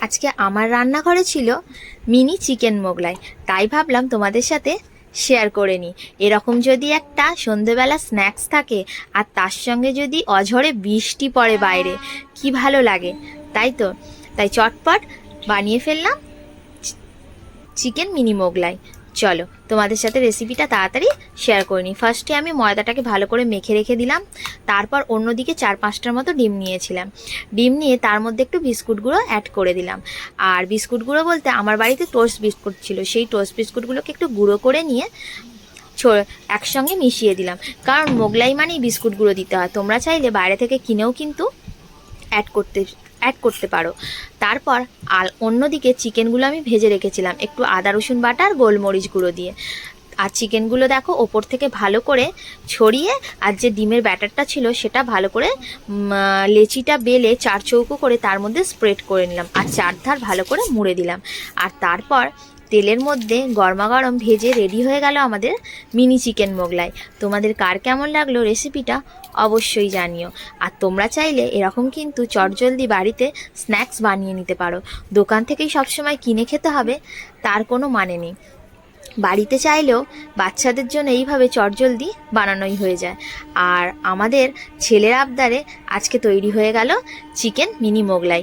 আজকে আমার রান্নাঘরে ছিল মিনি চিকেন মোগলাই। তাই ভাবলাম তোমাদের সাথে শেয়ার করে নিই। এরকম যদি একটা সন্ধেবেলা স্ন্যাক্স থাকে, আর তার সঙ্গে যদি অঝরে বৃষ্টি পড়ে বাইরে, কি ভালো লাগে, তাই তো? তাই চটপট বানিয়ে ফেললাম চিকেন মিনি মোগলাই। চলো, তোমাদের সাথে রেসিপিটা তাড়াতাড়ি শেয়ার করে নিই। ফার্স্টে আমি ময়দাটাকে ভালো করে মেখে রেখে দিলাম। তারপর অন্যদিকে চার পাঁচটার মতো ডিম নিয়েছিলাম। ডিম নিয়ে তার মধ্যে একটু বিস্কুট গুঁড়ো অ্যাড করে দিলাম। আর বিস্কুট গুঁড়ো বলতে আমার বাড়িতে টোস্ট বিস্কুট ছিল। সেই টোস্ট বিস্কুটগুলোকে একটু গুঁড়ো করে নিয়ে একসঙ্গে মিশিয়ে দিলাম। কারণ মোগলাই মানেই বিস্কুট গুঁড়ো দিতে হয়। তোমরা চাইলে বাইরে থেকে কিনেও কিন্তু অ্যাড করতে অ্যাড করতে পারো। তারপর আল অন্যদিকে চিকেনগুলো আমি ভেজে রেখেছিলাম, একটু আদা, রসুন বাটার গোলমরিচ গুঁড়ো দিয়ে। আর চিকেনগুলো দেখো ওপর থেকে ভালো করে ছড়িয়ে, আর যে ডিমের ব্যাটারটা ছিল সেটা ভালো করে লেচিটা বেলে চার চৌকো করে তার মধ্যে স্প্রেড করে নিলাম। আর চারধার ভালো করে মুড়ে দিলাম। আর তারপর তেলের মধ্যে গরমা গরম ভেজে রেডি হয়ে গেল আমাদের মিনি চিকেন মোগলাই। তোমাদের কার কেমন লাগল রেসিপিটা অবশ্যই জানিও। আর তোমরা চাইলে এরকম কিন্তু চটজলদি বাড়িতে স্ন্যাক্স বানিয়ে নিতে পারো। দোকান থেকেই সবসময় কিনে খেতে হবে, তার কোনো মানে নেই। বাড়িতে চাইলেও বাচ্চাদের জন্য এইভাবে চটজলদি বানানোই হয়ে যায়। আর আমাদের ছেলের আবদারে আজকে তৈরি হয়ে গেল চিকেন মিনি মোগলাই।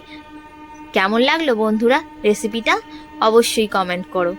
কেমন লাগল বন্ধুরা রেসিপিটা? অবশ্যই কমেন্ট করো।